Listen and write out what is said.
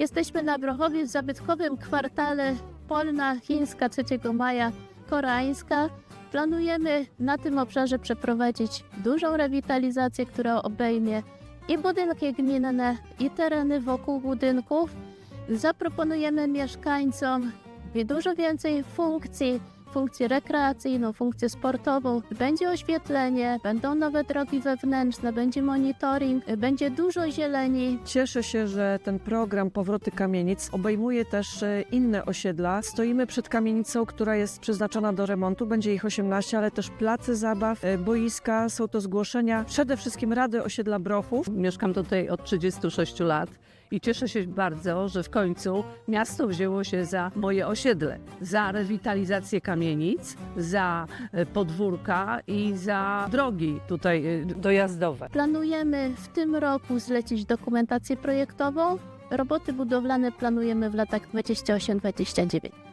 Jesteśmy na Brochowie w zabytkowym kwartale Polna Chińska 3 maja Koreańska. Planujemy na tym obszarze przeprowadzić dużą rewitalizację, która obejmie i budynki gminne, i tereny wokół budynków. Zaproponujemy mieszkańcom dużo więcej funkcji, funkcję rekreacyjną, funkcję sportową. Będzie oświetlenie, będą nowe drogi wewnętrzne, będzie monitoring, będzie dużo zieleni. Cieszę się, że ten program Powroty Kamienic obejmuje też e, inne osiedla. Stoimy przed kamienicą, która jest przeznaczona do remontu. Będzie ich 18, ale też place zabaw, e, boiska. Są to zgłoszenia przede wszystkim Rady Osiedla Brochów. Mieszkam tutaj od 36 lat i cieszę się bardzo, że w końcu miasto wzięło się za moje osiedle, za rewitalizację kamienic, za e, podwórka i za drogi tutaj e, dojazdowe. Planujemy w tym roku zlecić dokumentację projektową. Roboty budowlane planujemy w latach 28-29.